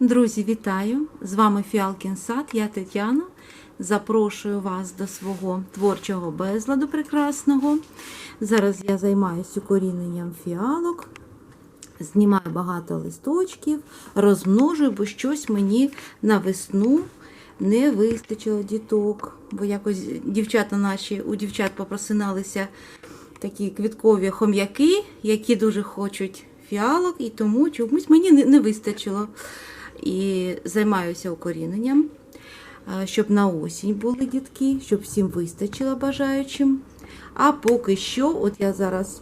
Друзі, вітаю! З вами Фіалкін Сад, я Тетяна. Запрошую вас до свого творчого безладу прекрасного. Зараз я займаюся укоріненням фіалок, знімаю багато листочків, розмножую, бо щось мені на весну не вистачило діток. Бо якось дівчата наші, у дівчат попросиналися такі квіткові хом'яки, які дуже хочуть фіалок, і тому чомусь мені не, вистачило. І займаюся укоріненням, щоб на осінь були дітки, щоб всім вистачило бажаючим. А поки що, от я зараз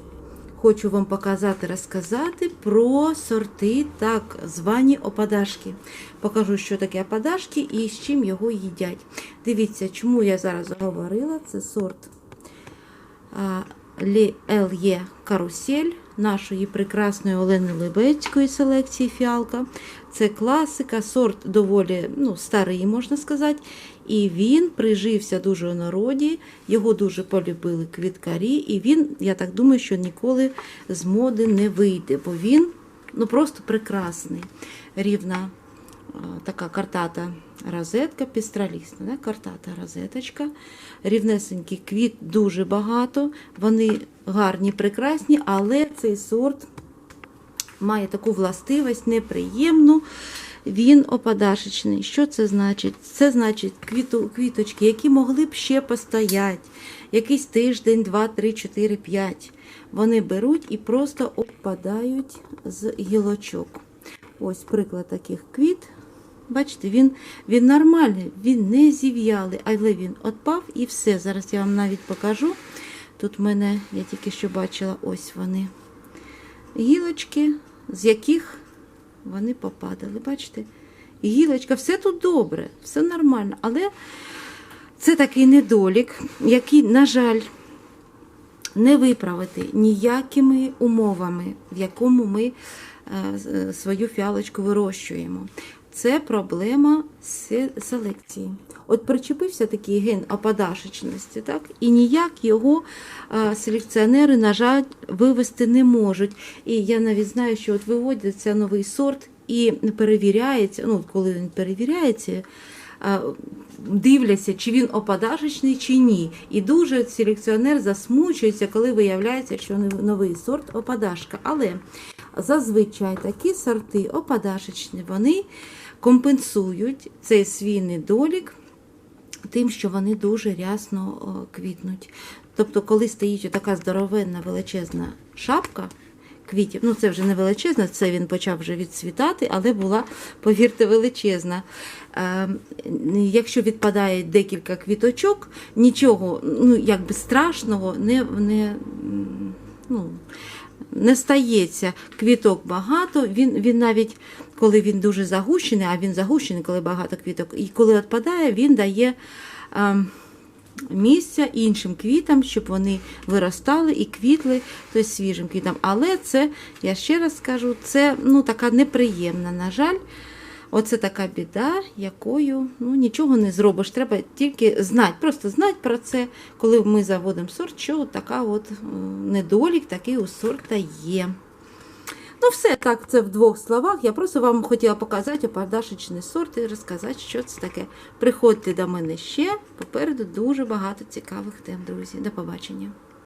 хочу вам показати, розказати про сорти, так звані опадашки. Покажу, що таке опадашки і з чим його їдять. Дивіться, чому я зараз говорила, це сорт Лє Карусель нашої прекрасної Олени Лебецької селекції фіалка. Це класика, сорт доволі ну, старий, можна сказати. І він прижився дуже у народі, його дуже полюбили квіткарі, і він, я так думаю, що ніколи з моди не вийде, бо він ну, просто прекрасний. Рівна така картата розетка, пістралісна, да? картата розеточка. Рівнесенький квіт дуже багато, вони гарні, прекрасні, але цей сорт має таку властивість неприємну. Він опадашечний. Що це значить? Це значить квіту, квіточки, які могли б ще постояти якийсь тиждень, два, три, чотири, п'ять. Вони беруть і просто опадають з гілочок. Ось приклад таких квіт. Бачите, він він нормальний, він не зів'ялий, але він отпав і все. Зараз я вам навіть покажу. Тут в мене, я тільки що бачила, ось вони. Гілочки, з яких вони попадали. Бачите? Гілочка, все тут добре, все нормально. Але це такий недолік, який, на жаль, не виправити ніякими умовами, в якому ми е, свою фіалочку вирощуємо. Це проблема селекції. От причепився такий ген опадашечності, так? і ніяк його селекціонери, на жаль, вивести не можуть. І я навіть знаю, що от виводиться новий сорт і перевіряється, ну, коли він перевіряється, дивляться, чи він опадашечний, чи ні. І дуже селекціонер засмучується, коли виявляється, що новий сорт опадашка. Але зазвичай такі сорти опадашечні, вони компенсують цей свій недолік тим, що вони дуже рясно квітнуть. Тобто, коли стоїть така здоровенна величезна шапка квітів, ну це вже не величезна, це він почав вже відцвітати, але була, повірте, величезна. Е, якщо відпадає декілька квіточок, нічого ну, якби страшного не, не ну, не стається. Квіток багато, він він навіть коли він дуже загущений, а він загущений, коли багато квіток, і коли відпадає, він дає е, місця іншим квітам, щоб вони виростали і квітли тобто свіжим квітам. Але це, я ще раз скажу, це ну, така неприємна, на жаль. Оце така біда, якою ну, нічого не зробиш. Треба тільки знати, просто знати про це, коли ми заводимо сорт, що така от недолік такий у сорта є. Ну, все так, це в двох словах. Я просто вам хотіла показати опардашечний сорт і розказати, що це таке. Приходьте до мене ще. Попереду дуже багато цікавих тем, друзі. До побачення.